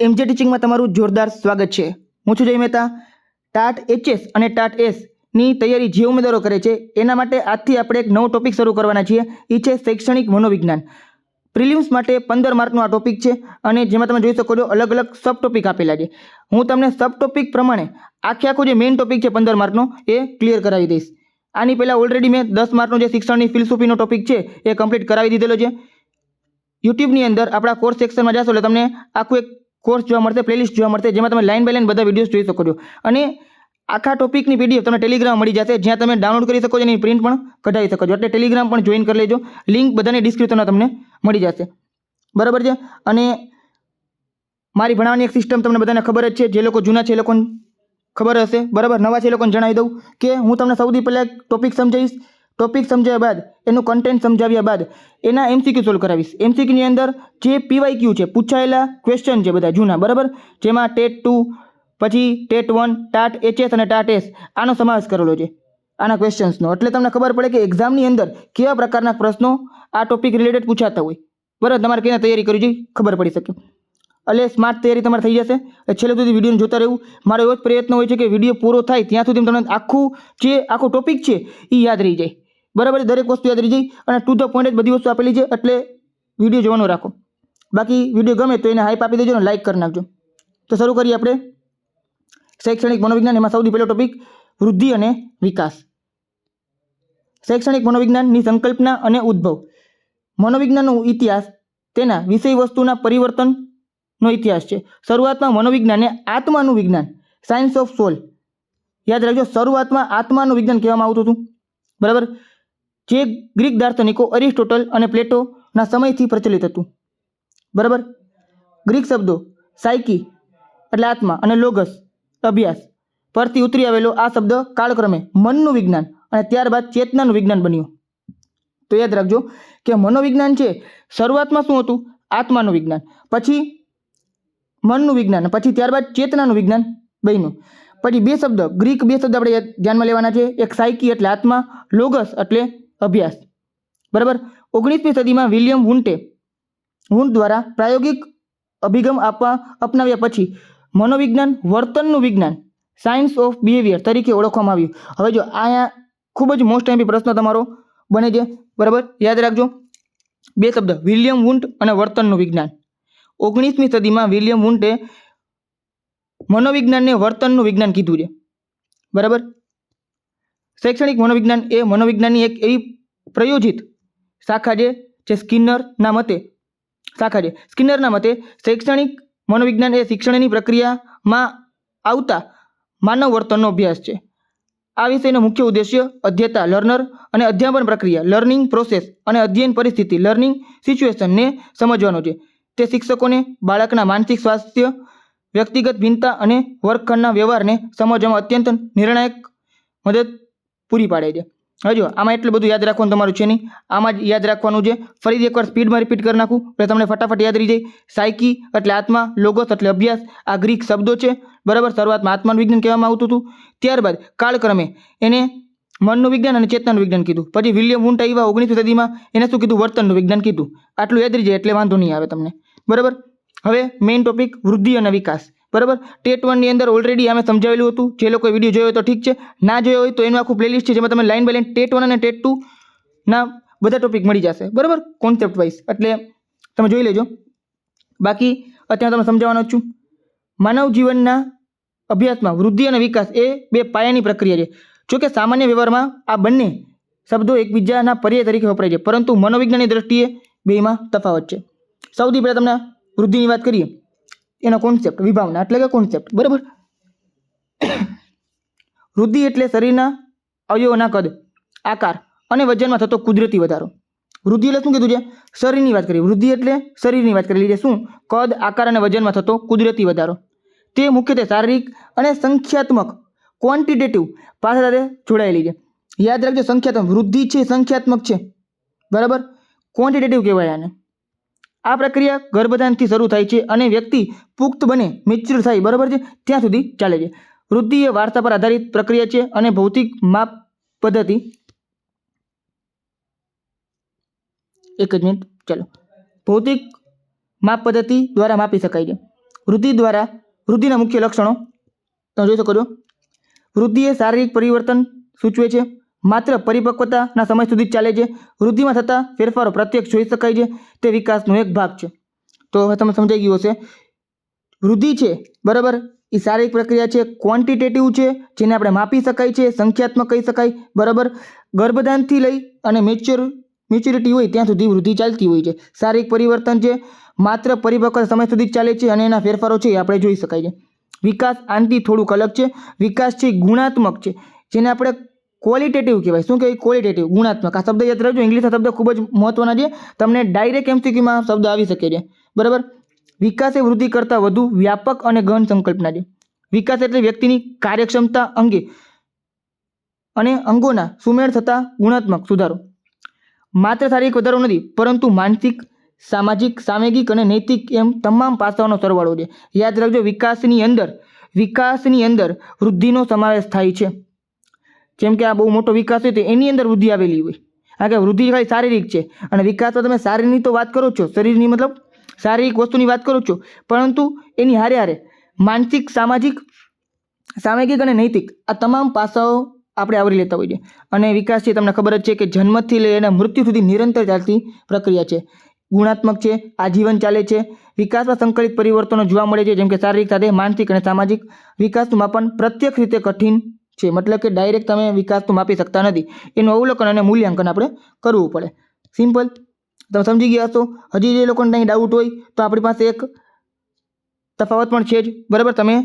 એમજે ટીચિંગમાં તમારું જોરદાર સ્વાગત છે. હું છું જય મહેતા. ટાટ એચએસ અને ટાટ એસની તૈયારી જે ઉમેદવારો કરે છે, એના માટે આજથી આપણે એક નવો ટોપિક શરૂ કરવાના છીએ. એ છે શૈક્ષણિક મનોવિજ્ઞાન. પ્રિલિમ્સ માટે પંદર માર્કનો આ ટોપિક છે અને જેમાં તમે જોઈ શકો છો અલગ અલગ સબ ટોપિક આપેલા છે. હું તમને સબ ટોપિક પ્રમાણે આખે આખો જે મેઇન ટોપિક છે પંદર માર્કનો એ ક્લિયર કરાવી દઈશ. આની પહેલાં ઓલરેડી મેં દસ માર્કનો જે શિક્ષણની ફિલસૂફીનો ટોપિક છે એ કમ્પ્લીટ કરાવી દીધેલો છે. યુટ્યુબની અંદર આપણા કોર્સ સેક્શનમાં જશો એટલે તમને આખું એક કોર્સ જોવા મળશે પ્લેલિસ્ટ જોવા મળશે, જેમાં તમે લાઇન બાય લાઇન બધા વિડીયોઝ જોઈ શકો છો. અને આખા ટોપિકની પીડીએફ તમને ટેલિગ્રામ મળી જશે, જ્યાં તમે ડાઉનલોડ કરી શકો છો એની પ્રિન્ટ પણ કઢાવી શકો છો. એટલે ટેલિગ્રામ પણ જોઈન કરી લેજો. લિંક બધાની ડિસ્ક્રિપ્શનમાં તમને મળી જશે. બરાબર છે? અને મારી ભણાવવાની એક સિસ્ટમ તમને બધાને ખબર જ છે. જે લોકો જૂના છે એ લોકોને ખબર હશે. બરાબર? નવા છે એ લોકોને જણાવી દઉં કે હું તમને સૌથી પહેલાં ટોપિક સમજાવીશ. ટોપિક સમજાવ્યા બાદ, એનું કન્ટેન્ટ સમજાવ્યા બાદ, એના એમસીક્યુ સોલ્વ કરાવીશ. એમસીક્યુની અંદર જે પીવાય ક્યુ છે, પૂછાયેલા ક્વેશ્ચન છે બધા જૂના, બરાબર? જેમાં ટેટ ટુ, પછી ટેટ વન, ટાટ એચએસ અને ટાટ એસ, આનો સમાવેશ કરેલો છે, આના ક્વેશ્ચન્સનો એટલે તમને ખબર પડે કે એક્ઝામની અંદર કેવા પ્રકારના પ્રશ્નો આ ટોપિક રિલેટેડ પૂછાતા હોય. બરાબર? તમારે કેવી તૈયારી કરવી જોઈએ? ખબર પડી શકે. એટલે સ્માર્ટ તૈયારી તમારે થઈ જશે. છેલ્લે સુધી વિડીયોને જોતા રહેવું. મારો એવો જ પ્રયત્ન હોય છે કે વીડિયો પૂરો થાય ત્યાં સુધી તમને આખું જે આખો ટોપિક છે એ યાદ રહી જાય. બરાબર દરેક વસ્તુ યાદ રહી જાય અને ટુ ધ પોઈન્ટ જ બધી વસ્તુ આપેલી છે, એટલે વીડિયો જોવાનો રાખો. બાકી વીડિયો ગમે તો એને હાઈપ આપી દેજો અને લાઇક કરી નાખજો. તો શરૂ કરીએ આપણે. શૈક્ષણિક મનોવિજ્ઞાન એમાં સૌથી પહેલો ટોપિક વૃદ્ધિ અને વિકાસ. શૈક્ષણિક મનોવિજ્ઞાનની સંકલ્પના અને ઉદ્ભવ. મનોવિજ્ઞાનનો ઇતિહાસ તેના વિષય વસ્તુના પરિવર્તનનો ઇતિહાસ છે. શરૂઆતમાં મનોવિજ્ઞાનને આત્માનું વિજ્ઞાન સાયન્સ ઓફ સોલ યાદ રાખજો, શરૂઆતમાં આત્માનું વિજ્ઞાન કહેવામાં આવતું હતું. બરાબર? જે ગ્રીક દાર્શનિકો અરિસ્ટોટલ અને પ્લેટોના સમયથી પ્રચલિત હતું. બરાબર? ગ્રીક શબ્દો સાયકી એટલે આત્મા અને લોગસ, અભ્યાસ, પરથી ઉતરી આવેલો આ શબ્દ કાળક્રમે મનનું વિજ્ઞાન અને ત્યારબાદ ચેતનાનું વિજ્ઞાન બન્યું. તો યાદ રાખજો કે મનોવિજ્ઞાન છે, શરૂઆતમાં શું હતું? આત્માનું વિજ્ઞાન. પછી મનનું વિજ્ઞાન, પછી ત્યારબાદ ચેતનાનું વિજ્ઞાન બન્યું. પછી બે શબ્દ, ગ્રીક બે શબ્દ આપણે ધ્યાનમાં લેવાના છે. એક સાયકી એટલે આત્મા, લોગસ એટલે અભ્યાસ. બરાબર? ઓગણીસમી સદીમાં વિલિયમ વુન્ટે, વુન્ટ દ્વારા પ્રાયોગિક અભિગમ આપવા, અપનાવ્યા પછી મનોવિજ્ઞાન વર્તનનું વિજ્ઞાન સાયન્સ ઓફ બિહેવિયર તરીકે ઓળખવામાં આવ્યું. હવે જો અહીંયા ખૂબ જ મોસ્ટ એમ્પી પ્રશ્ન તમારો બને છે. બરાબર? યાદ રાખજો. બે શબ્દ, વિલિયમ વુન્ટ અને વર્તનનું વિજ્ઞાન. ઓગણીસમી સદીમાં વિલિયમ વુન્ટે મનોવિજ્ઞાનને વર્તનનું વિજ્ઞાન કીધું છે. બરાબર? શૈક્ષણિક મનોવિજ્ઞાન એ મનોવિજ્ઞાનની એક એવી પ્રયોજિત શાખા છે, જે સ્કિનરના મતે શાખા છે. સ્કિનરના મતે શૈક્ષણિક મનોવિજ્ઞાન એ શિક્ષણની પ્રક્રિયામાં આવતા માનવ વર્તનનો અભ્યાસ છે. આ વિષયનો મુખ્ય ઉદ્દેશ્ય અધ્યતા લર્નર અને અધ્યાપન પ્રક્રિયા, લર્નિંગ પ્રોસેસ અને અધ્યયન પરિસ્થિતિ, લર્નિંગ સિચ્યુએશનને સમજવાનો છે. તે શિક્ષકોને બાળકના માનસિક સ્વાસ્થ્ય, વ્યક્તિગત ભિન્નતા અને વર્ગખંડના વ્યવહારને સમજવામાં અત્યંત નિર્ણાયક મદદ પૂરી પાડે છે. હવે આમાં એટલું બધું યાદ રાખવાનું તમારું છે નહીં. આમાં જ યાદ રાખવાનું છે. ફરીથી એકવાર સ્પીડમાં રિપીટ કરી નાખું, એટલે તમને ફટાફટ યાદ રહી જાય. સાયકી એટલે આત્મા લોગોસ એટલે અભ્યાસ. આ ગ્રીક શબ્દો છે. બરાબર? શરૂઆતમાં આત્માનું વિજ્ઞાન કહેવામાં આવતું હતું. ત્યારબાદ કાળક્રમે એને મનનું વિજ્ઞાન અને ચેતનાનું વિજ્ઞાન કીધું. પછી વિલિયમ વુન્ટ આવ્યા ઓગણીસમી સદીમાં, એને શું કીધું? વર્તનનું વિજ્ઞાન કીધું. આટલું યાદ રહી જાય એટલે વાંધો નહીં આવે તમને. બરાબર? હવે મેઇન ટોપિક વૃદ્ધિ અને વિકાસ. બરાબર? ટેટ વનની અંદર ઓલરેડી અમે સમજાવેલું હતું. જે લોકો વીડિયો જોયો તો ઠીક છે. ના જોયો હોય તો એનું આખું પ્લેલિસ્ટ છે, જેમાં તમે line by line TET one અને ટેટ ટુ ના બધા ટોપિક મળી જશે. બરાબર? કોન્સેપ્ટ વાઇઝ એટલે તમે જોઈ લેજો. બાકી અત્યારે તમને સમજાવવાનો છું. માનવ જીવનના અભ્યાસમાં વૃદ્ધિ અને વિકાસ એ બે પાયાની પ્રક્રિયા છે. જોકે સામાન્ય વ્યવહારમાં આ બંને શબ્દો એકબીજાના પર્યાય તરીકે વપરાય છે. પરંતુ મનોવિજ્ઞાનની દ્રષ્ટિએ બેમાં તફાવત છે. સૌથી પહેલાં તમને વૃદ્ધિની વાત કરીએ. એનો કોન્સેપ્ટ વિભાવના, એટલે કે કોન્સેપ્ટ બરાબર? વૃદ્ધિ એટલે શરીરના અવયવોના કદ, આકાર અને વજનમાં થતો કુદરતી વધારો. વૃદ્ધિ એટલે શું કીધું છે? શરીરની વાત કરીએ વૃદ્ધિ એટલે શરીરની વાત કરેલી છે શું? કદ, આકાર અને વજનમાં થતો કુદરતી વધારો. તે મુખ્યત્વે શારીરિક અને સંખ્યાત્મક ક્વોન્ટિટેટિવ પાસા સાથે જોડાયેલી છે. યાદ રાખજો, સંખ્યાત્મક. વૃદ્ધિ છે, સંખ્યાત્મક છે. બરાબર? ક્વોન્ટિટેટિવ કહેવાય આને. આ પ્રક્રિયા ગર્ભધાનથી શરૂ થાય છે અને વ્યક્તિ પુખ્ત બને મેચ્યોર થાય, બરાબર છે? ત્યાં સુધી ચાલે છે. વૃદ્ધિ એ વાર્તા પર આધારિત પ્રક્રિયા છે અને ભૌતિક માપ પદ્ધતિ એક જ મિનિટ, ચાલો. ભૌતિક માપ પદ્ધતિ દ્વારા માપી શકાય છે. વૃદ્ધિ દ્વારા, વૃદ્ધિના મુખ્ય લક્ષણો તમે જોઈ શકો છો. વૃદ્ધિ એ શારીરિક પરિવર્તન સૂચવે છે. માત્ર પરિપક્વતાના સમય સુધી ચાલે છે. વૃદ્ધિમાં થતા ફેરફારો પ્રત્યક્ષ જોઈ શકાય છે. તે વિકાસનો એક ભાગ છે. તો હવે તમે સમજાઈ ગયું હશે. વૃદ્ધિ છે, બરાબર? એ શારીરિક પ્રક્રિયા છે ક્વોન્ટિટેટિવ છે, જેને આપણે માપી શકાય છે, સંખ્યાત્મક કહી શકાય, બરાબર? ગર્ભધાનથી લઈ અને મેચ્યોર મેચ્યોરિટી હોય ત્યાં સુધી વૃદ્ધિ ચાલતી હોય છે. શારીરિક પરિવર્તન છે, માત્ર પરિપક્વ સમય સુધી ચાલે છે અને એના ફેરફારો છે એ આપણે જોઈ શકાય છે. વિકાસ આનથી થોડુંક અલગ છે. વિકાસ છે, ગુણાત્મક છે, જેને આપણે ક્વોલિટેટિવ કહેવાય. શું કહેવાય? ક્વોલિટેટિવ ગુણાત્મક. આ શબ્દ યાદ રાખજો. ઇંગ્લિશના શબ્દ ખૂબ જ મહત્વના છે. તમને ડાયરેક્ટ એમસીક્યુમાં શબ્દ આવી શકે છે. બરાબર? વિકાસ એ વૃદ્ધિ કરતાં વધુ વ્યાપક અને ગહન સંકલ્પના છે. વિકાસ એટલે વ્યક્તિની કાર્યક્ષમતા અંગે અને અંગોના સુમેળ થતા ગુણાત્મક સુધારો. માત્ર શારીરિક વધારો નથી, પરંતુ માનસિક, સામાજિક સામાજિક અને નૈતિક એમ તમામ પાસાઓનો સરવાળો છે. યાદ રાખજો, વિકાસની અંદર વિકાસની અંદર વૃદ્ધિનો સમાવેશ થાય છે. જેમ કે આ બહુ મોટો વિકાસ હોય તો એની અંદર વૃદ્ધિ આવેલી હોય. કારણ કે વૃદ્ધિ ખાલી શારીરિક છે. અને વિકાસમાં તમે શારીરની તો વાત કરો છો. શરીરની મતલબ શારીરિક વસ્તુની વાત કરો છો. પરંતુ એની હારે હારે માનસિક, સામાજિક સામાજિક અને નૈતિક આ તમામ પાસાઓ આપણે આવરી લેતા હોઈએ અને વિકાસ છે તમને ખબર જ છે કે જન્મથી લઈને મૃત્યુ સુધી નિરંતર ચાલતી પ્રક્રિયા છે. ગુણાત્મક છે, આજીવન ચાલે છે. વિકાસમાં સંકલિત પરિવર્તનો જોવા મળે છે. જેમ કે શારીરિક સાથે માનસિક અને સામાજિક વિકાસનું માપન પ્રત્યક્ષ રીતે કઠિન છે. મતલબ કે ડાયરેક્ટ તમે વિકાસ તો માપી શકતા નથી. એનું અવલોકન અને મૂલ્યાંકન આપણે કરવું પડે. સિમ્પલ તમે સમજી ગયા હશો? હજી જે લોકોને કંઈ ડાઉટ હોય, તો આપણી પાસે એક તફાવત પણ છે જ. બરાબર? તમે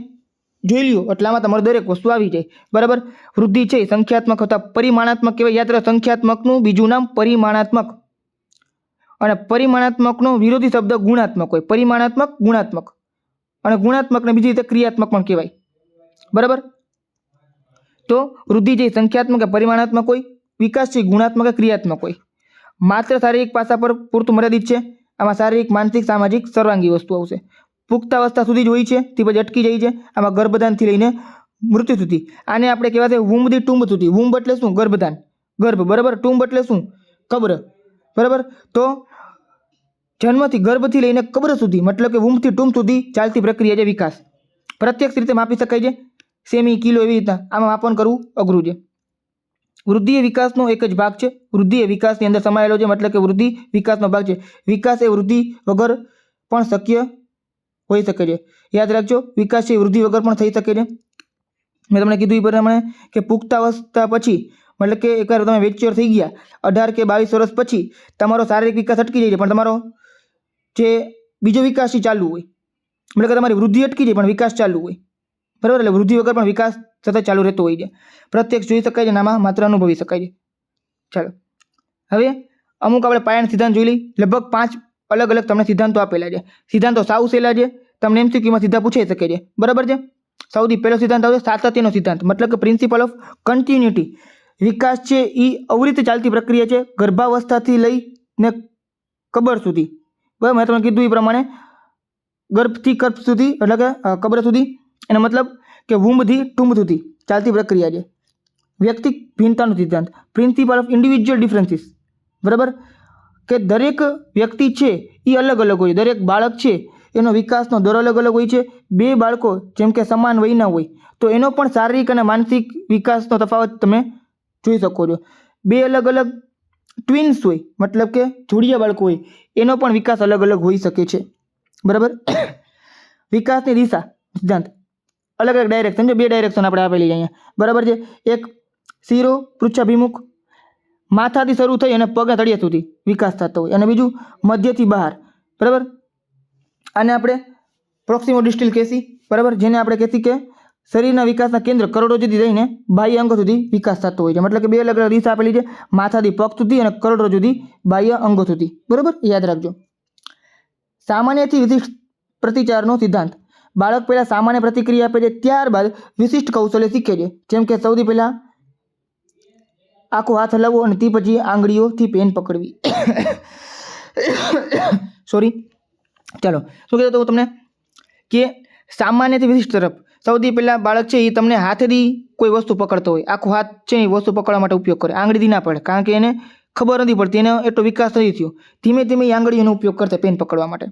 જોઈ લ્યો. એટલામાં તમારું દરેક વસ્તુ આવી જાય. બરાબર? વૃદ્ધિ છે સંખ્યાત્મક હતા. પરિમાણાત્મક કહેવાય. યાદ રાખો સંખ્યાત્મકનું બીજું નામ પરિમાણાત્મક. અને પરિમાણાત્મકનો વિરોધી શબ્દ ગુણાત્મક હોય. પરિમાણાત્મક, ગુણાત્મક. અને ગુણાત્મકને બીજી રીતે ક્રિયાત્મક પણ કહેવાય. બરાબર? તો વૃદ્ધિ જે સંખ્યાત્મક કે પરિમાણાત્મક હોય, વિકાસ છે ગુણાત્મક કે ક્રિયાત્મક હોય. માત્ર શારીરિક પાસા પર પૂરતું મર્યાદિત છે, આમાં શારીરિક, માનસિક, સામાજિક સર્વાંગી વસ્તુ આવશે. પુખ્તાવસ્થા સુધી જ હોય છે તે પછી અટકી જાય છે, આમાં ગર્ભધાનથી લઈને મૃત્યુ સુધી. આને આપણે કહેવાય છે વુંબથી ટુંબ સુધી. વુંબ એટલે શું? ગર્ભધાન. ગર્ભ, બરાબર? ટુંબ એટલે શું? કબ્ર. બરાબર? તો જન્મથી ગર્ભથી લઈને કબ્ર સુધી, મતલબ કે વુંબથી ટુંબ સુધી ચાલતી પ્રક્રિયા છે વિકાસ. પ્રત્યક્ષ રીતે માપી શકાય છે. સેમી કિલો એવી રીતના. આમાં માપન કરવું અઘરું છે. વૃદ્ધિ એ વિકાસનો એક જ ભાગ છે. વૃદ્ધિ એ વિકાસની અંદર સમાયેલો છે, મતલબ કે વૃદ્ધિ વિકાસનો ભાગ છે. વિકાસ એ વૃદ્ધિ વગર પણ શક્ય હોઈ શકે છે. યાદ રાખજો, વિકાસ એ વૃદ્ધિ વગર પણ થઈ શકે છે. મેં તમને કીધું એ પ્રમાણે કે પુખ્તાવસ્થા પછી, મતલબ કે એકવાર તમે વેચ્યોર થઈ ગયા, અઢાર કે બાવીસ વર્ષ પછી, તમારો શારીરિક વિકાસ અટકી જાય છે, પણ તમારો જે બીજો વિકાસ ચાલુ હોય, મતલબ કે તમારી વૃદ્ધિ અટકી જાય, પણ વિકાસ ચાલુ હોય બરાબર? એટલે વૃદ્ધિ વગર પણ વિકાસ સતત ચાલુ રહેતો હોય છે. પ્રત્યક્ષ જોઈ શકાય છે અને આમાં માત્ર અનુભવી શકાય છે. ચાલો. હવે અમુક આપણે પાયાના સિદ્ધાંત જોઈ લઈ લગભગ પાંચ અલગ અલગ તમને સિદ્ધાંતો આપેલા છે. સિદ્ધાંતો સાવ સહેલા છે. તમને એમસીક્યુમાં સીધા પૂછાઈ શકે છે. બરાબર છે? સૌથી પહેલો સિદ્ધાંત આવશે સાતત્યનો સિદ્ધાંત. મતલબ કે પ્રિન્સિપલ ઓફ કન્ટિન્યુટી વિકાસ છે એ અવરિત ચાલતી પ્રક્રિયા છે, ગર્ભાવસ્થાથી લઈને કબર સુધી. બરાબર? મેં તમને કીધું એ પ્રમાણે ગર્ભથી કર્ભ સુધી, એટલે કે કબર સુધી એનો મતલબ કે વુંબથી ટુંબ ચાલતી પ્રક્રિયા છે. વ્યક્તિ ભિન્નતાનો સિદ્ધાંત. પ્રિન્સિપલ ઓફ ઇન્ડિવિજ્યુઅલ ડિફરન્સીસ બરાબર? કે દરેક વ્યક્તિ છે એ અલગ અલગ હોય. દરેક બાળક છે એનો વિકાસનો દર અલગ અલગ હોય છે. બે બાળકો જેમ કે સમાન વયના હોય. તો એનો પણ શારીરિક અને માનસિક વિકાસનો તફાવત તમે જોઈ શકો છો. બે અલગ અલગ ટ્વિન્સ હોય, મતલબ કે જોડિયા બાળકો હોય, એનો પણ વિકાસ અલગ અલગ હોઈ શકે છે. બરાબર? વિકાસની દિશા, સિદ્ધાંત. અલગ અલગ ડાયરેક્શન જો બે ડાયરેક્શન આપણે આપેલી છે અહીંયા. બરાબર છે? એક શીરો, પૃચ્છાભિમુખ, માથાથી શરૂ થઈ અને પગના તળિયા સુધી વિકાસ થતો હોય. અને બીજું મધ્યથી બહાર. બરાબર? આને આપણે પ્રોક્સિમો ડિસ્ટિલ કેસી, બરાબર? જેને આપણે કહેશી કે શરીરના વિકાસના કેન્દ્ર કરોડરજ્જુથી લઈને બાહ્ય અંગો સુધી વિકાસ થતો હોય છે. મતલબ કે બે અલગ અલગ દિશા આપેલી છે. માથાથી પગ સુધી અને કરોડો સુધી બાહ્ય અંગો સુધી. બરાબર? યાદ રાખજો. સામાન્યથી વિશિષ્ટ પ્રતિચારનો સિદ્ધાંત. બાળક પહેલાં સામાન્ય પ્રતિક્રિયા આપે છે, ત્યારબાદ વિશિષ્ટ કૌશલ્ય શીખે છે. જેમ કે સૌથી પહેલાં આખો હાથ હલાવવો અને તે પછી આંગળીઓથી પેન પકડવી. સોરી ચાલો, શું કહેતો હતો હું તમને? કે સામાન્યથી વિશિષ્ટ તરફ. સૌથી પહેલાં બાળક છે એ તમને હાથેથી કોઈ વસ્તુ પકડતો હોય. આખો હાથ છે એ વસ્તુ પકડવા માટે ઉપયોગ કરે. આંગળીથી ના પડે કારણ કે એને ખબર નથી પડતી, એનો એટલો વિકાસ નથી થયો. ધીમે ધીમે એ આંગળીઓનો ઉપયોગ કરતા પેન પકડવા માટે.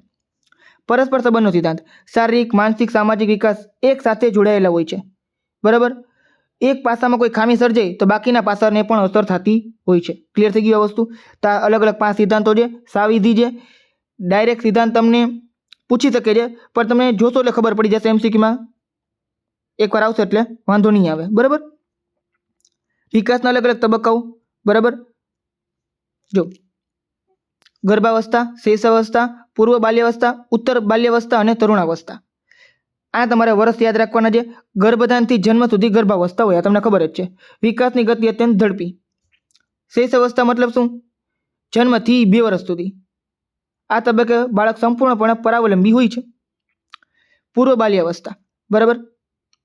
પરસ્પર સંબંધનો સિદ્ધાંત. શારીરિક, માનસિક, સામાજિક વિકાસ એક સાથે જોડાયેલા હોય છે. બરાબર? એક પાસામાં કોઈ ખામી સર્જાય તો બાકીના પાસાને પણ અસર થતી હોય છે. ક્લિયર થઈ ગયું આ વસ્તુ? અલગ અલગ પાંચ સિદ્ધાંતો છે. સાવિધિ છે. ડાયરેક્ટ સિદ્ધાંત તમને પૂછી શકે છે. પણ તમે જોશો એટલે ખબર પડી જશે એમસીક્યુમાં એકવાર આવશે એટલે વાંધો નહીં આવે. બરાબર? વિકાસના અલગ અલગ તબક્કાઓ. બરાબર? જો ગર્ભાવસ્થા શૈશવાવસ્થા પૂર્વ બાલ્યાવસ્થા, ઉત્તર બાલ્યાવસ્થા અને તરુણાવસ્થા. આ તમારે વર્ષ યાદ રાખવાના છે. ગર્ભધાનથી જન્મ સુધી ગર્ભાવસ્થા હોય, આ તમને ખબર જ છે. વિકાસની ગતિ અત્યંત ઝડપી. અવસ્થા મતલબ શું? જન્મથી બે વર્ષ સુધી. આ તબક્કે બાળક સંપૂર્ણપણે પરાવલંબી હોય છે. પૂર્વ બાલ્યાવસ્થા, બરાબર?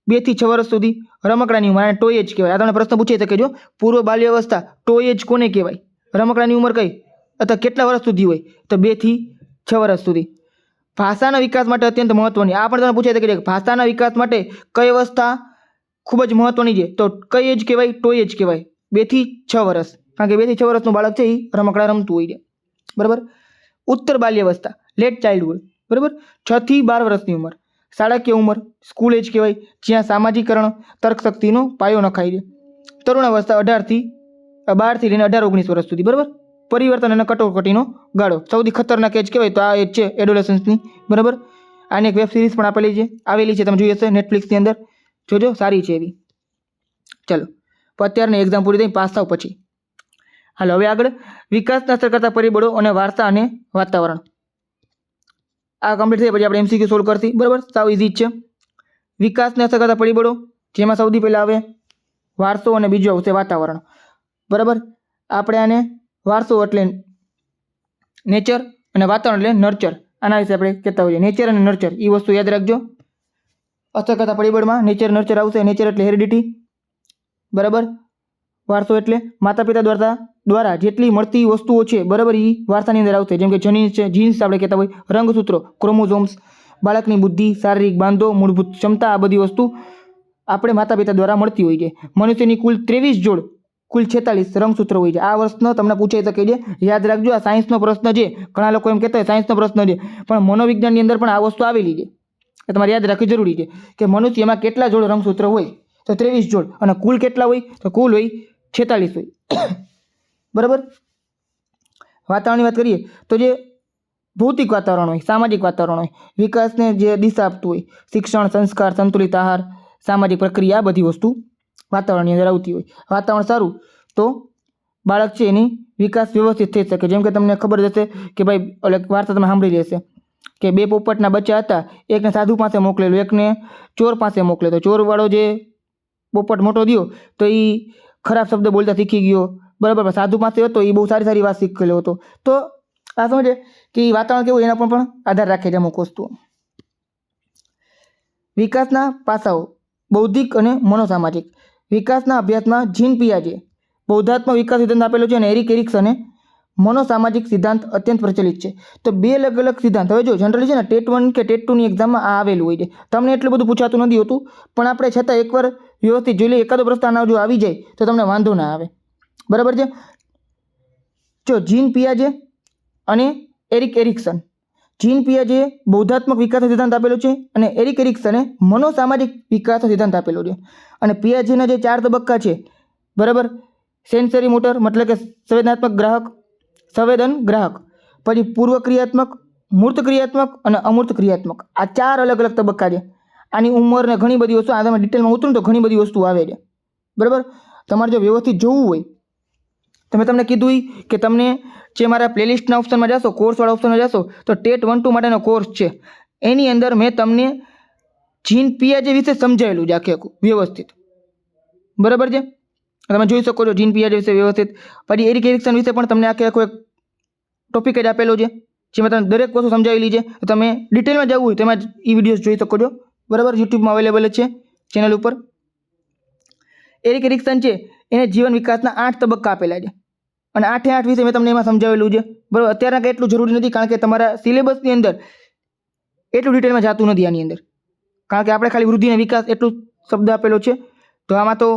બેથી છ વર્ષ સુધી. રમકડાની ઉંમર આને ટોય એજ કહેવાય. આ તમને પ્રશ્ન પૂછી શકે જો પૂર્વ બાલ્યાવસ્થા ટોય એજ કોને કહેવાય? રમકડાની ઉંમર કઈ? અથવા કેટલા વર્ષ સુધી હોય? તો બેથી છ વર્ષ સુધી. ભાષાના વિકાસ માટે અત્યંત મહત્વની. આ પણ તમે પૂછાય કે ભાષાના વિકાસ માટે કઈ અવસ્થા ખૂબ જ મહત્વની છે? તો કઈ એજ કહેવાય ટોય એજ કહેવાય. બેથી છ વર્ષ. કારણ કે બેથી છ વર્ષનું બાળક છે એ રમકડા રમતું હોય છે. બરાબર? ઉત્તર બાલ્યાવસ્થા. લેટ ચાઇલ્ડહુડ બરાબર? છથી બાર વર્ષની ઉંમર. શાળાકીય ઉંમર. સ્કૂલ એજ કહેવાય. જ્યાં સામાજિકરણ, તર્કશક્તિનો પાયો નખાય છે. તરુણાવસ્થા અઢારથી બારથી લઈને અઢાર ઓગણીસ વર્ષ સુધી. બરાબર? પરિવર્તન અને કટોકટીનો ગાળો. સૌથી ખતરનાક એજ કહેવાય તો આ એજ છે એડોલેસન્સની બરાબર? આની એક વેબ સિરીઝ પણ આપેલી છે. આવેલી છે, તમે જોઈ હશે નેટફ્લિક્સની અંદર. જોજો, સારી છે એવી. ચલો. અત્યારની એક્ઝામ પૂરી થઈ પાસ થાવ પછી. હાલો, હવે આગળ વિકાસના અસર કરતા પરિબળો અને વાર્તા અને વાતાવરણ. આ કમ્પ્લીટ થઈ પછી આપણે એમસીક્યુ સોલ્વ કરતી. બરાબર? સાવ ઇઝી છે. વિકાસને અસર કરતા પરિબળો, જેમાં સૌથી પહેલાં આવે વારસો અને બીજું આવશે વાતાવરણ. બરાબર? આપણે આને વારસો એટલે નેચર અને વાતાવરણ એટલે નર્ચર આના વિશે આપણે કહેતા હોઈએ. નેચર અને નર્ચર એ વસ્તુ યાદ રાખજો. અસર પરિબળમાં નેચર નર્ચર આવશે. નેચર એટલે હેરિડિટી બરાબર? વારસો એટલે માતા પિતા દ્વારા દ્વારા જેટલી મળતી વસ્તુઓ છે, બરાબર એ વારસાની અંદર આવશે. જેમ કે જનીન છે, જીન્સ આપણે કહેતા હોય, રંગસૂત્રો, ક્રોમોઝોમ્સ, બાળકની બુદ્ધિ, શારીરિક બાંધો, મૂળભૂત ક્ષમતા, આ બધી વસ્તુ આપણે માતા પિતા દ્વારા મળતી હોય છે. મનુષ્યની કુલ ત્રેવીસ જોડ કુલ છેતાલીસ રંગસૂત્ર હોય છે. આ વર્ષનો તમને પૂછાઈ શકે છે યાદ રાખજો, આ સાયન્સનો પ્રશ્ન છે. ઘણા લોકો એમ કહેતા હોય સાયન્સનો પ્રશ્ન છે. પણ મનોવિજ્ઞાનની અંદર પણ આ વસ્તુ આવેલી છે. એ તમારે યાદ રાખવી જરૂરી છે કે મનુષ્યમાં કેટલા જોડ રંગસૂત્ર હોય. તો ત્રેવીસ જોડ. અને કુલ કેટલા હોય? તો કુલ હોય છેતાલીસ હોય. બરાબર? વાતાવરણની વાત કરીએ તો જે ભૌતિક વાતાવરણ હોય, સામાજિક વાતાવરણ હોય, વિકાસને જે દિશા આપતું હોય, શિક્ષણ, સંસ્કાર, સંતુલિત આહાર, સામાજિક પ્રક્રિયા, આ બધી વસ્તુ વાતાવરણની અંદર આવતી હોય. વાતાવરણ સારું તો બાળક છે એની વિકાસ વ્યવસ્થિત થઈ શકે. જેમ કે તમને ખબર જ હશે કે ભાઈ એટલે વાર્તા તમે સાંભળી લેશે કે બે પોપટના બચ્ચા હતા. એકને સાધુ પાસે મોકલેલું, એકને ચોર પાસે મોકલે તો ચોરવાળો જે પોપટ મોટો થયો તો એ ખરાબ શબ્દ બોલતા શીખી ગયો. બરાબર સાધુ પાસે હતો એ બહુ સારી સારી વાત શીખેલો હતો. તો આ છે કે એ વાતાવરણ કેવું એના પર પણ આધાર રાખે છે અમુક વસ્તુઓ. વિકાસના પાસાઓ બૌદ્ધિક અને મનોસામાજિક. વિકાસના અભ્યાસમાં જીન પિયાજે બૌદ્ધાત્મક વિકાસ સિદ્ધાંત આપેલો છે અને એરિક એરિક્સને મનોસામાજિક સિદ્ધાંત અત્યંત પ્રચલિત છે. તો બે અલગ અલગ સિદ્ધાંત. હવે જો જનરલી છે ને ટેટ વન કે ટેટ ટુની એક્ઝામમાં આ આવેલું હોય છે. તમને એટલું બધું પૂછાતું નથી હોતું, પણ આપણે છતાં એકવાર વ્યવસ્થિત જોઈ લઈએ. એકાદો પ્રશ્ન આના જો આવી જાય, તો તમને વાંધો ના આવે. બરાબર છે? જો જીન પિયાજે અને એરિક એરિક્સન. જીન પિયાજે બૌદ્ધાત્મક વિકાસનો સિદ્ધાંત આપેલો છે અને એરિક એરિક્સને મનોસામાજિક વિકાસનો સિદ્ધાંત આપેલો છે. અને પિયાજેના જે ચાર તબક્કા છે, બરાબર? સેન્સરી મોટર મતલબ કે સંવેદનાત્મક ગ્રાહક, સંવેદન ગ્રાહક, પછી પૂર્વ ક્રિયાત્મક મૂર્ત ક્રિયાત્મક અને અમૂર્ત ક્રિયાત્મક આ ચાર અલગ અલગ તબક્કા છે. આની ઉંમર ને ઘણી બધી વસ્તુ, આ તમે ડિટેલમાં ઉતરું તો ઘણી બધી વસ્તુ આવે છે. બરાબર? તમારે જો વ્યવસ્થિત જોવું હોય તમે તમને કીધું કે તમને જે મારા પ્લેલિસ્ટના ઓપ્શનમાં જશો, કોર્સવાળા ઓપ્શનમાં જશો, તો ટેટ વન ટુ માટેનો કોર્સ છે. એની અંદર મેં તમને જીન પિયાજે વિશે સમજાવેલું છે આખે વ્યવસ્થિત. બરાબર છે? તમે જોઈ શકો છો જીન પિયાજે વિશે વ્યવસ્થિત. પછી એરિક એરિક્સન વિશે પણ તમને આખે આખો એક ટોપિક જ આપેલો છે, જેમાં તમને દરેક વસ્તુ સમજાવેલી છે. તમે ડિટેલમાં જવું હોય તેમાં એ વિડીયોઝ જોઈ શકો છો. બરાબર? યુટ્યુબમાં અવેલેબલ છે ચેનલ ઉપર. એરિક એરિક્સન છે, એને જીવન વિકાસના આઠ તબક્કા આપેલા છે. અને આઠે આઠ વિશે મેં તમને એમાં સમજાવેલું છે. બરાબર? અત્યારે એટલું જરૂરી નથી, કારણ કે તમારા સિલેબસની અંદર એટલું ડિટેલમાં જતું નથી આની અંદર. કારણ કે આપણે ખાલી વૃદ્ધિ અને વિકાસ એટલું શબ્દ આપેલો છે. તો આમાં તો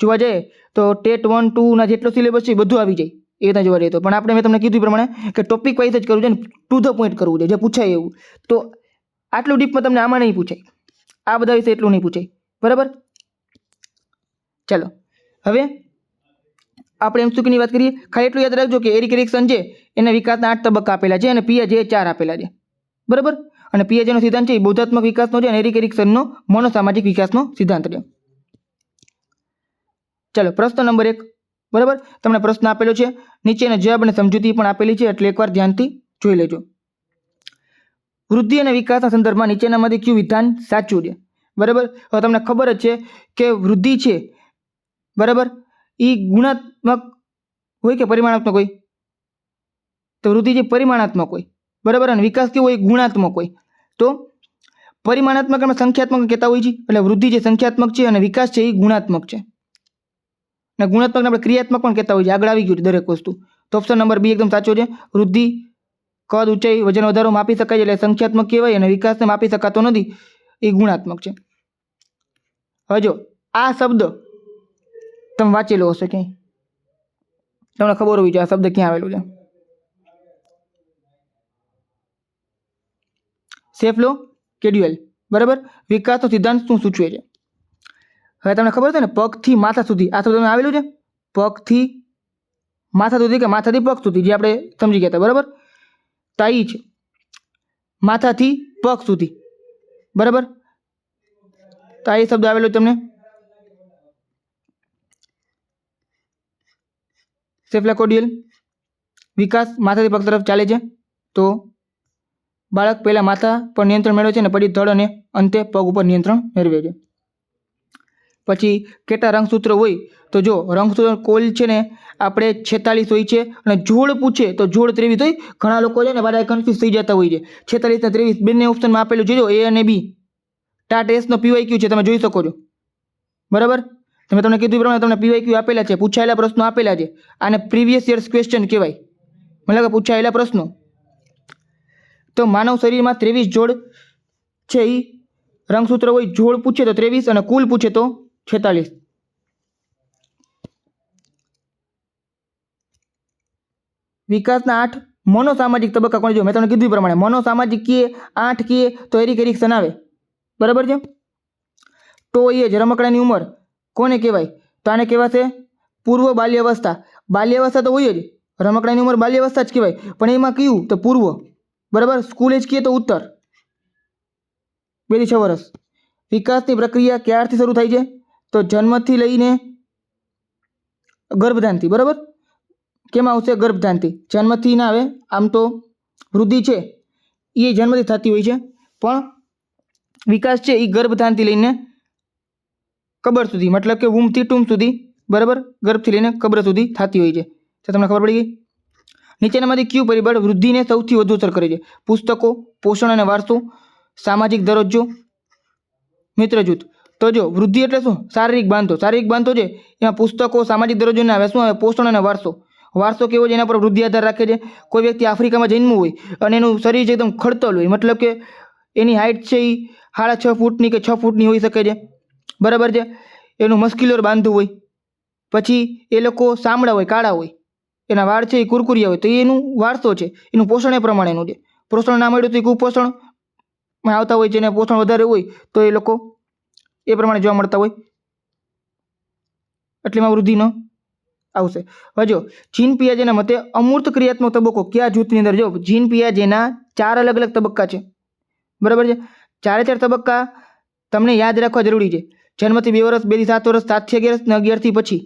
જોવા જઈએ, તો ટેટ વન ટુના જેટલો સિલેબસ છે બધું આવી જાય, એ રીતના જોવા જઈએ તો. પણ આપણે મેં તમને કીધું પ્રમાણે કે ટોપિક વાઇઝ જ કરવું છે ને ટુ ધ પોઈન્ટ કરવું છે, જે પૂછાય એવું. તો આટલું ડીપમાં તમને આમાં નહીં પૂછાય. આ બધા વિશે એટલું નહીં પૂછાય. બરાબર? ચાલો. હવે આપણે એમ સુખની વાત કરીએ, ખાલી એટલું યાદ રાખજો કે એરિક એરિક્સન છે, એના વિકાસના આઠ તબક્કા આપેલા છે અને પિયાજે ચાર આપેલા છે. બરાબર? અને પિયાજેનો સિદ્ધાંત છે એ બૌદ્ધાત્મક વિકાસનો છે અને એરિક એરિક્સનનો મનોસામાજિક વિકાસનો સિદ્ધાંત છે. ચાલો, પ્રશ્ન નંબર એક. બરાબર? તમને પ્રશ્ન આપેલો છે. નીચેના જવાબ અને સમજૂતી પણ આપેલી છે, એટલે એકવાર ધ્યાનથી જોઈ લેજો. વૃદ્ધિ અને વિકાસના સંદર્ભમાં નીચેનામાંથી કયું વિધાન સાચું છે? બરાબર? હવે તમને ખબર જ છે કે વૃદ્ધિ છે. બરાબર? એ ગુણાત્મક હોય કે પરિમાણાત્મક હોય? તો વૃદ્ધિ જે પરિમાણાત્મક હોય, બરાબર? અને વિકાસ કેવો હોય? ગુણાત્મક હોય. તો પરિમાણાત્મક અને સંખ્યાત્મક કહેતા હોય છે? એટલે વૃદ્ધિ જે સંખ્યાત્મક છે અને વિકાસ છે એ ગુણાત્મક છે. અને ગુણાત્મકને આપણે ક્રિયાત્મક પણ કહેતા હોય છે આગળ આવી ગયું છે દરેક વસ્તુ. તો ઓપ્શન નંબર બી એકદમ સાચો છે. વૃદ્ધિ કદ ઊંચાઈ વજન વધારો માપી શકાય છે, એટલે સંખ્યાત્મક કહેવાય અને વિકાસને માપી શકાતો નથી. એ ગુણાત્મક છે. હવે જો આ શબ્દ તમે વાંચેલો હશે ક્યાંય તમને ખબર હોવી જોઈએ આ શબ્દ ક્યાં આવેલું છે સેફલો કેડ્યુઅલ બરાબર વિકાસનો સિદ્ધાંત શું સૂચવે છે હવે તમને ખબર છે ને પગથી માથા સુધી, આ શબ્દ આવેલું છે? પગથી માથા સુધી કે માથાથી પગ સુધી, જે આપણે સમજી ગયા હતા, બરાબર? તાઈ છે માથાથી પગ સુધી, બરાબર? તો આ એ શબ્દ આવેલો તમને? સેફ્લાકોડિયલ વિકાસ માથાથી પગ તરફ ચાલે છે. તો બાળક પહેલાં માથા પર નિયંત્રણ મેળવે છે અને પછી ધડ અને અંતે પગ ઉપર નિયંત્રણ મેળવે છે. પછી કેટલા રંગસૂત્ર હોય તો જો રંગસૂત્ર કોલ છે ને આપણે છેતાલીસ હોય છે અને જોડ પૂછે તો જોડ ત્રેવીસ હોય. ઘણા લોકો છે ને બધા કન્ફ્યુઝ થઈ જતા હોય છે. છેતાલીસ ને ત્રેવીસ બંને ઓપ્શનમાં આપેલું જોજો એ અને બી ટાટ એસનો પીવાય ક્યુ છે, તમે જોઈ શકો છો. બરાબર? તમે તમને કીધું પ્રમાણે તમને પીવાય ક્યુ આપેલા છે, પૂછાયેલા પ્રશ્નો આપેલા છે. આને પ્રીવિયસ યર્સ ક્વેશ્ચન કહેવાય. મને લાગે પૂછાયેલા પ્રશ્નો. તો માનવ શરીરમાં ત્રેવીસ જોડ છે એ રંગસૂત્ર હોય, જોડ પૂછે તો ત્રેવીસ અને કુલ પૂછે તો છેતાલીસ. વિકાસના આઠ મનોસામાજિક તબક્કા કોણ જો મેં તમને કીધું પ્રમાણે મનોસામાજિક કીએ, આઠ કીએ, તો એરિક એરિક્સન આવે. બરાબર છે? તો એ જ રમકડાની ઉંમર. કોને કહેવાય? તો આને કહેવાશે પૂર્વ બાલ્યાવસ્થા. બાલ્યાવસ્થા તો હોય જ. રમકડાની ઉંમર બાલ્યાવસ્થા જ કહેવાય. પણ એમાં કયું? તો પૂર્વ. બરાબર? સ્કૂલ એજ કહીએ તો ઉત્તર. બેથી છ વર્ષ વિકાસની પ્રક્રિયા ક્યારથી શરૂ થાય છે? તો જન્મથી લઈને ગર્ભધાનથી. બરાબર? કેમાં આવશે ગર્ભધાનથી? જન્મથી ના આવે. આમ તો વૃદ્ધિ છે. એ જન્મથી થતી હોય છે. પણ વિકાસ છે એ ગર્ભધાનથી લઈને કબર સુધી, મતલબ કે ઊમથી ટૂમ સુધી, બરાબર? ગર્ભથી લઈને કબર સુધી થતી હોય છે. તો તમને ખબર પડી ગઈ? નીચેનામાંથી કયું પરિબળ વૃદ્ધિને સૌથી વધુ અસર કરે છે? પુસ્તકો, પોષણ અને વારસો, સામાજિક દરજ્જો મિત્ર જૂથ તો જો, વૃદ્ધિ એટલે શું? શારીરિક બાંધો. શારીરિક બાંધો છે, એમાં પુસ્તકો, સામાજિક દરજ્જોના આવે શું આવે, પોષણ અને વારસો. વારસો કેવો છે? એના પર વૃદ્ધિ આધાર રાખે છે. કોઈ વ્યક્તિ આફ્રિકામાં જન્મવું હોય અને એનું શરીર છે એકદમ ખડતલ હોય, મતલબ કે એની હાઇટ છે એ સાડા છ ફૂટની કે છ ફૂટની હોઈ શકે છે. બરાબર છે? એનું મસ્ક્યુલર બાંધવું હોય. પછી એ લોકો સામડા હોય, કાળા હોય. એના વાળ છે એ કુરકુરિયા હોય. તો એ એનું વારસો છે. એનું પોષણ એ પ્રમાણેનું છે. પોષણ ના મળ્યું તો એ કુપોષણમાં આવતા હોય જેને પોષણ વધારે હોય તો એ લોકો એ પ્રમાણે જોવા મળતા હોય. એટલે એમાં વૃદ્ધિ ન આવશે. હવે જો, જીન પિયાજેના મતે અમૂર્ત ક્રિયાત્મક તબક્કો કયા જૂથની અંદર? જો, જીન પિયાજેના ચાર અલગ અલગ તબક્કા છે. બરાબર છે? ચારે ચાર તબક્કા તમને યાદ રાખવા જરૂરી છે. જન્મથી બે વર્ષ, બેથી સાત વર્ષ સાતથી અગિયાર, ને અગિયારથી પછી.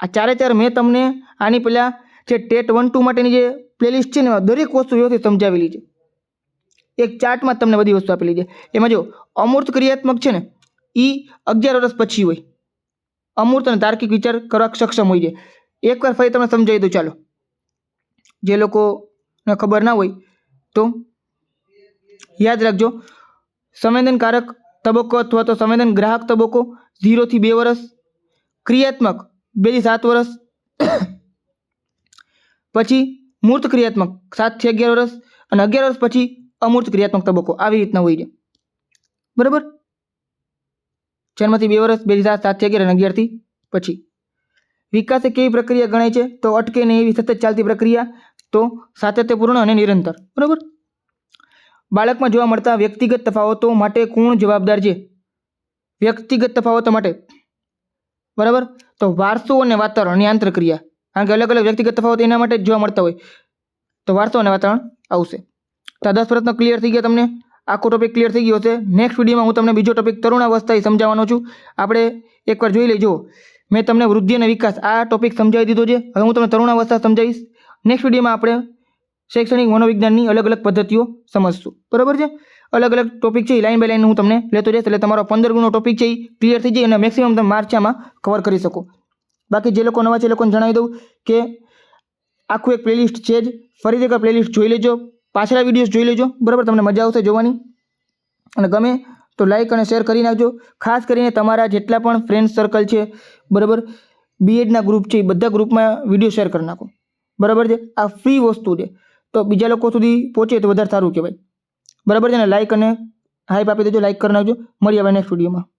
આ ચારે ચાર મેં તમને આની પહેલાં જે ટેટ વન ટુ માટેની જે પ્લેલિસ્ટ છે ને દરેક વસ્તુ વ્યવસ્થિત સમજાવેલી છે. એક ચાર્ટમાં તમને બધી વસ્તુ આપેલી છે. એમાં જો અમૂર્ત ક્રિયાત્મક છે ને એ અગિયાર વર્ષ પછી હોય. અમૂર્ત અને તાર્કિક વિચાર કરવા સક્ષમ હોય છે. એકવાર ફરી તમને સમજાવી દઉં, ચાલો. જે લોકોને ખબર ના હોય તો યાદ રાખજો. સંવેદનકારક તબક્કો અથવા તો સંવેદન ગ્રાહક તબક્કો ઝીરોથી બે વર્ષ ક્રિયાત્મક બેથી સાત વર્ષ પછી મૂર્ત ક્રિયાત્મક સાતથી અગિયાર વર્ષ અને અગિયાર વર્ષ પછી અમૂર્ત ક્રિયાત્મક તબક્કો. આવી રીતના હોય છે. બરાબર? જન્મથી બે વર્ષ બેથી સાત સાતથી અગિયાર અને અગિયારથી પછી. વિકાસ એ કેવી પ્રક્રિયા ગણાય છે? તો અટકે નહીં એવી સતત ચાલતી પ્રક્રિયા, તો સાતત્યપૂર્ણ અને નિરંતર. બરાબર? બાળકમાં જોવા મળતા વ્યક્તિગત તફાવતો માટે કોણ જવાબદાર છે? વ્યક્તિગત તફાવતો માટે. બરાબર? તો વારસો અને વાતાવરણ અને આંતરક્રિયા. કારણ કે અલગ અલગ વ્યક્તિગત તફાવત એના માટે જોવા મળતા હોય. તો વારસો અને વાતાવરણ આવશે. તો આ દસ પ્રશ્નો ક્લિયર થઈ ગયા તમને? આખો ટોપિક ક્લિયર થઈ ગયો હશે. નેક્સ્ટ વિડીયોમાં હું તમને બીજો ટોપિક તરુણાવસ્થા એ સમજાવવાનો છું. આપણે એકવાર જોઈ લેજો. મેં તમને વૃદ્ધિ અને વિકાસ આ ટોપિક સમજાવી દીધો છે. હવે હું તમને તરુણાવસ્થા સમજાવીશ. નેક્સ્ટ વિડીયોમાં આપણે શૈક્ષણિક મનોવિજ્ઞાનની અલગ અલગ પદ્ધતિઓ સમજશું. બરાબર છે? અલગ અલગ ટોપિક છે લાઈન બાય લાઈન હું તમને લેતો જઈશ, એટલે તમારો પંદર ગુણનો ટોપિક છે એ ક્લિયર થઈ જાય અને મેક્સિમમ તમે માર્ચામાં કવર કરી શકો. બાકી જે લોકો નવા છે એ લોકોને જણાવી દઉં કે આખું એક પ્લેલિસ્ટ છે જ. ફરીથી એક પ્લેલિસ્ટ જોઈ લેજો. પાછલા વિડીયોઝ જોઈ લેજો. બરાબર? તમને મજા આવશે જોવાની. અને ગમે તો લાઈક અને શેર કરી નાખજો. ખાસ કરીને તમારા જેટલા પણ ફ્રેન્ડ સર્કલ છે, બરાબર? બીએડના ગ્રુપ છે એ બધા ગ્રુપમાં વીડિયો શેર કરી નાખો. બરાબર છે? આ ફ્રી વસ્તુ છે. તો બીજા લોકો સુધી પહોંચે તો વધારે સારું કહેવાય. બરાબર છે ને? લાઇક અને હાઈપ આપી દેજો લાઇક કરી નાખજો. મળી આવે નેક્સ્ટ વિડીયોમાં